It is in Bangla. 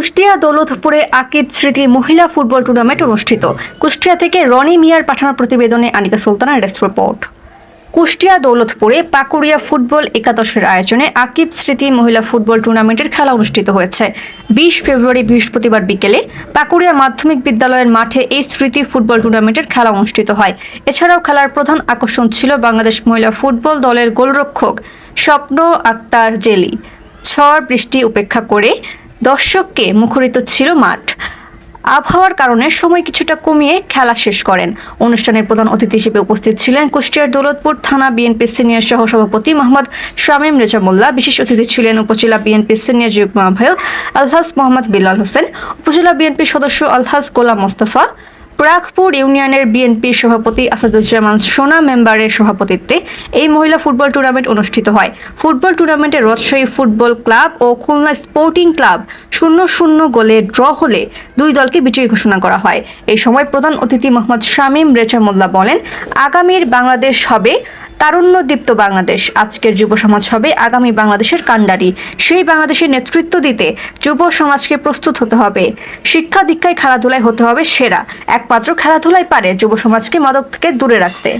কুষ্টিয়া দৌলতপুরে আকিব স্মৃতি মহিলা ফুটবল টুর্নামেন্ট অনুষ্ঠিত। কুষ্টিয়া থেকে রনি মিয়ার পাঠানো প্রতিবেদনে আনিকা সুলতানার ডেস্ক রিপোর্ট। কুষ্টিয়া দৌলতপুরে পাকুড়িয়া ফুটবল একাদশের আয়োজনে আকিব স্মৃতি মহিলা ফুটবল টুর্নামেন্টের খেলা অনুষ্ঠিত হয়েছে। বিশ ফেব্রুয়ারি বৃহস্পতিবার বিকেলে পাকুড়িয়া মাধ্যমিক বিদ্যালয়ের মাঠে এই স্মৃতি ফুটবল টুর্নামেন্টের খেলা অনুষ্ঠিত হয়। এছাড়াও খেলার প্রধান আকর্ষণ ছিল বাংলাদেশ মহিলা ফুটবল দলের গোলরক্ষক স্বপ্ন আক্তার জেলি। ঝড় বৃষ্টি উপেক্ষা করে দর্শককে মুখরিত ছিল মাঠ। আবহাওয়ার কারণে সময় কিছুটা কমিয়ে খেলা শেষ করেন। অনুষ্ঠানের প্রধান অতিথি হিসেবে উপস্থিত ছিলেন কুষ্টিয়ার দৌলতপুর থানা বিএনপি সিনিয়র সহ সভাপতি মোহাম্মদ শামীম রেজা মোল্লা বিশেষ অতিথি ছিলেন উপজেলা বিএনপি সিনিয়র যুগ্ম আহ্বায়ক আলহাজ মোহাম্মদ বিল্লাল হোসেন, উপজেলা বিএনপি সদস্য আলহাজ গোলাম মোস্তফা প্রাকপুর ইউনিয়নের বিএনপি সভাপতি আসাদুজ্জামান সোনা মেম্বারের সভাপতিত্বে এই মহিলা ফুটবল টুর্নামেন্ট অনুষ্ঠিত হয়। ফুটবল টুর্নামেন্টে রাজশাহী ফুটবল ক্লাব ও খুলনা স্পোর্টিং ক্লাব শূন্য শূন্য গোলে ড্র হলে দুই দলকে বিজয়ী ঘোষণা করা হয়। এই সময় প্রধান অতিথি মোহাম্মদ শামীম রেজা মোল্লা বলেন, আগামীর বাংলাদেশ হবে তারুণ্যদীপ্ত বাংলাদেশ। আজকের যুব সমাজ হবে আগামী বাংলাদেশের কাণ্ডারি। সেই বাংলাদেশের নেতৃত্ব দিতে যুব সমাজকে প্রস্তুত হতে হবে। শিক্ষা দীক্ষায় খেলাধুলায় হতে হবে সেরা। একমাত্র খেলাধুলাই পারে যুব সমাজকে মাদক থেকে দূরে রাখতে।